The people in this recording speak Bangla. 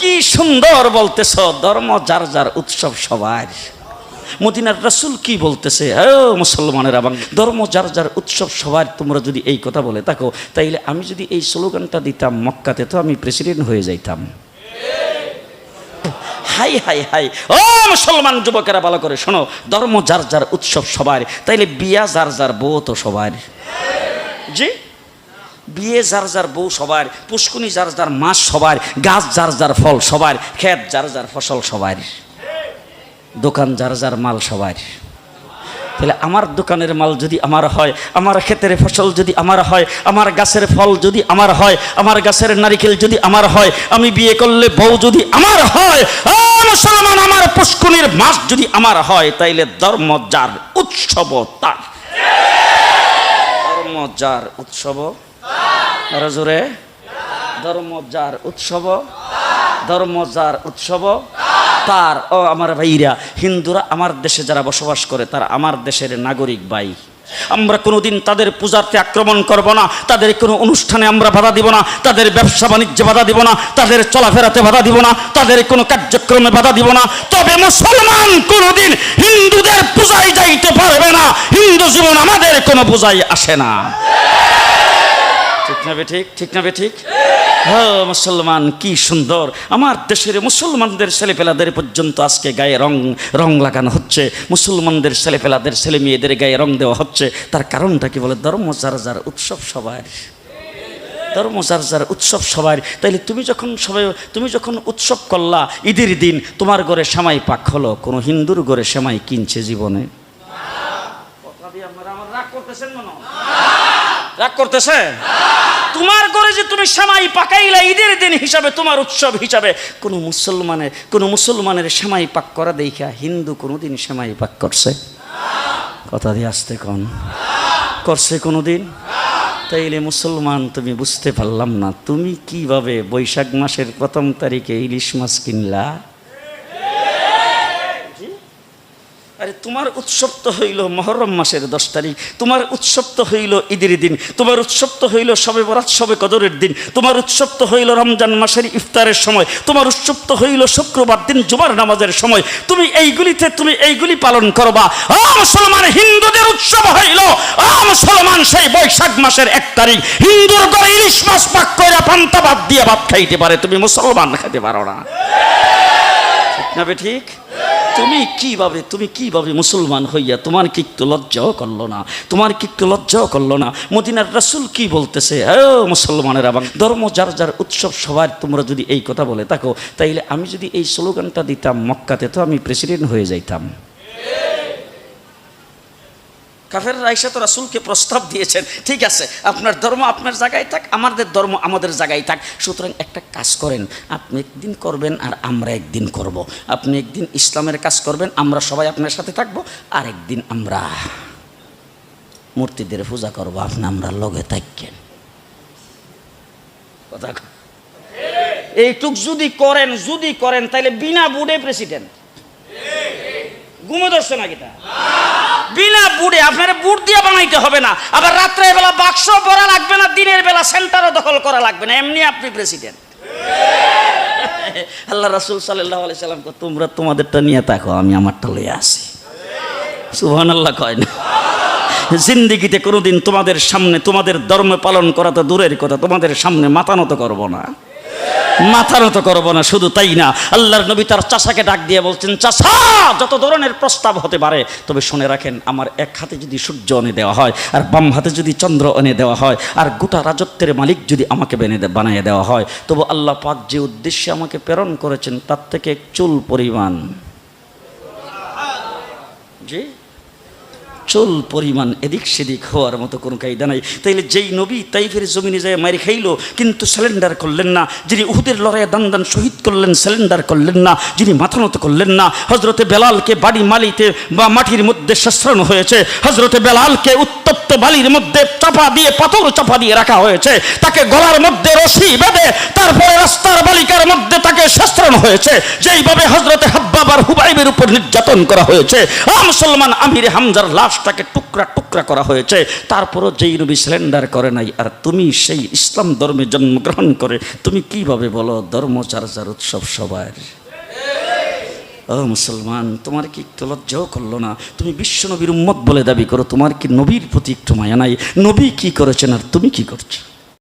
কি সুন্দর বলতেছ, ধর্ম যার যার উৎসব সবার। মদিনার রাসূল কি বলতেছে? ও মুসলমানের, এবং ধর্ম যার যার উৎসব সবার, তোমরা যদি এই কথা বলে থাকো, তাইলে আমি যদি এই স্লোগানটা দিতাম মক্কাতে, তো আমি প্রেসিডেন্ট হয়ে যাইতাম। High high high. ও মুসলমান যুবকেরা, ভালো করে শোনো, ধর্ম যার যার উৎসব সবার, তাইলে বিয়া যার যার বউ তো সবার। জি? বিয়ে যার যার বউ সবার, পুষ্কুনি যার যার মাছ সবার, গাছ যার যার ফল সবার, ক্ষেত যার যার ফসল সবার, দোকান যার যার মাল সবার। তাহলে আমার দোকানের মাল যদি আমার হয়, আমার ক্ষেতের ফসল যদি আমার হয়, আমার গাছের ফল যদি আমার হয়, আমার গাছের নারিকেল যদি আমার হয়, আমি বিয়ে করলে বউ যদি আমার হয় মুসলমান, আমার পুষ্কুনির মাছ যদি আমার হয়, তাইলে ধর্ম যার উৎসব তার। ধর্ম যার উৎসব আরও জোরে। ধর্ম যার উৎসব। ধর্ম যার উৎসব। তার ও আমার ভাইরা, হিন্দুরা আমার দেশে যারা বসবাস করে, তারা আমার দেশের নাগরিক ভাই। আমরা কোনোদিন তাদের পূজাতে আক্রমণ করব না, তাদের কোনো অনুষ্ঠানে আমরা বাধা দিব না, তাদের ব্যবসা বাণিজ্যে বাধা দিব না, তাদের চলাফেরাতে বাধা দিব না, তাদের কোনো কার্যক্রমে বাধা দিব না। তবে মুসলমান কোনোদিন হিন্দুদের পূজায় যাইতে পারবে না, হিন্দু জীবন আমাদের কোনো পূজায় আসে না। ঠিক না ঠিক? ঠিক না ঠিক? হ্যাঁ মুসলমান, কি সুন্দর। আমার দেশের মুসলমানদের ছেলেপেলাদের পর্যন্ত আজকে গায়ে রং রং লাগানো হচ্ছে। মুসলমানদের ছেলেপেলাদের ছেলে মেয়েদের গায়ে রং দেওয়া হচ্ছে। তার কারণটা কি বলে? ধর্ম যার যার উৎসব সবার। ধর্ম যার যার উৎসব সবার। তাইলে তুমি যখন সবাই তুমি যখন উৎসব করলা, ঈদের দিন তোমার ঘরে সেমাই পাক হলো। কোনো হিন্দুর ঘরে সেমাই কিনছে জীবনে। কথা দিয়ে আমার রাগ করতেছেন মনে? রাগ করতেছে? তোমার ঘরে যে তুমি সেমাই পাকাইলা, ঈদের দিন হিসাবে তোমার উৎসব হিসাবে কোনো মুসলমানের কোনো মুসলমানের সেমাই পাক করা দেখা হিন্দু কোনোদিন সেমাই পাক করছে? কথা দিয়ে আসতে কন? করছে কোনোদিন? তাইলে মুসলমান তুমি বুঝতে পারলাম না, তুমি কীভাবে বৈশাখ মাসের প্রথম তারিখে ইলিশ মাছ কিনলা? আরে তোমার উৎসব তো হইল মহরম মাসের দশ তারিখ। তোমার উৎসব তো হইল ঈদের দিন। তোমার উৎসব তো হইল সবে বরাত, সবে কদরের দিন। তোমার উৎসব তো হইল রমজান মাসের ইফতারের সময়। তোমার উৎসব তো হইল শুক্রবার দিন জুমার নামাজের সময়। তুমি এইগুলিতে, তুমি এইগুলি পালন করবা। মুসলমান, হিন্দুদের উৎসব হইল। মুসলমান, সেই বৈশাখ মাসের এক তারিখ। হিন্দুর ঘরে ইলিশ মাছ পাক করে পান্তা ভাত দিয়ে ভাত খাইতে পারে। তুমি মুসলমান খাইতে পারো না। ঠিক না ঠিক? তুমি কীভাবে তুমি কীভাবে মুসলমান হইয়া তোমার কি একটু লজ্জাও করল না? তোমার কি একটু লজ্জাও করল না? মদিনার রাসুল কি বলতেছে? ও মুসলমানের আবার ধর্ম যার যার উৎসব, সবার তোমরা যদি এই কথা বলে থাকো, তাইলে আমি যদি এই স্লোগানটা দিতাম মক্কাতে, তো আমি প্রেসিডেন্ট হয়ে যাইতাম। কাফের রাইসা তো রাসুলকে প্রস্তাব দিয়েছেন, ঠিক আছে, আপনার ধর্ম আপনার জায়গায় থাক, আমাদের ধর্ম আমাদের জায়গায় থাক। সুতরাং একটা কাজ করেন, আপনি একদিন করবেন আর আমরা একদিন করব। আপনি একদিন ইসলামের কাজ করবেন, আমরা সবাই আপনার সাথে থাকব, আর একদিন আমরা মূর্তিদের পূজা করব, আপনি আমরা লগে থাকেন। কথা এইটুক যদি করেন যদি করেন তাহলে বিনা বুড়ে প্রেসিডেন্ট ঘুমে ধরছে নাকি তা? বিনা বুড়ে আপনার বুট দিয়ে বানাইতে হবে না। আবার রাত্রের বেলা বাক্স পরা লাগবে না, দিনের বেলা সেন্টারও দখল করা লাগবে না। এমনি আপনি প্রেসিডেন্ট আল্লাহ রাসুল সাল্লাহ সাল্লাম তোমরা তোমাদেরটা নিয়ে থাকো, আমি আমারটা লইয়া আসি। সুহান আল্লাহ কয় না। জিন্দিগিতে কোনোদিন তোমাদের সামনে, তোমাদের ধর্ম পালন করা তো দূরের কথা, তোমাদের সামনে মাথা নত করব না। মাথা নত করব না, শুধু তাই না। আল্লাহর নবী তার চাষাকে ডাক দিয়ে বলছেন, চাষা, যত ধরনের প্রস্তাব হতে পারে, তবে শুনে রাখেন, আমার এক হাতে যদি সূর্য এনে দেওয়া হয়, আর বাম হাতে যদি চন্দ্র এনে দেওয়া হয়, আর গোটা রাজত্বের মালিক যদি আমাকে বেনে বানিয়ে দেওয়া হয়, তবু আল্লাহ পাক যে উদ্দেশ্যে আমাকে প্রেরণ করেছেন, তার থেকে চুল পরিমাণ। জি? চুল পরিমাণ এদিক সেদিক হওয়ার মতো কোনো কায়দা নাই। তাইলে যেই নবী তাইফের জমিনে যায় মারি খাইলো, কিন্তু স্যালেন্ডার করলেন না। যিনি উহুদের লড়াইয়ে দান দান শহীদ করলেন স্যালেন্ডার করলেন না। যিনি মাথানত করলেন না। হজরতে বেলালকে বাড়ি মালিতে বা মাটির মধ্যে শাস্ত্রানো হয়েছে। হজরতে বেলালকে উত্তপ্ত বালির মধ্যে চাপা দিয়ে, পাথর চাপা দিয়ে রাখা হয়েছে। তাকে গলার মধ্যে রশি বেঁধে, তারপরে রাস্তার বালিকার মধ্যে তাকে শাস্ত্রানো হয়েছে। যেইভাবে হজরতে হাব্বাবার হুবাইবের উপর নির্যাতন করা হয়েছে। মুসলমান আমির হামজার লাশটাকে টুকরা টুকরা করা হয়েছে। তারপরও যেই নবী সিলেন্ডার করে নাই, আর তুমি সেই ইসলাম ধর্মে জন্মগ্রহণ করে, তুমি কীভাবে বলো ধর্ম চার্জার উৎসব সবার? ও মুসলমান, তোমার কি একটু লজ্জাও করল না? তুমি বিশ্ব নবীর উম্মত বলে দাবি করো, তোমার কি নবীর প্রতি একটু মায়া নাই? নবী কি করেছেন আর তুমি কি করছ?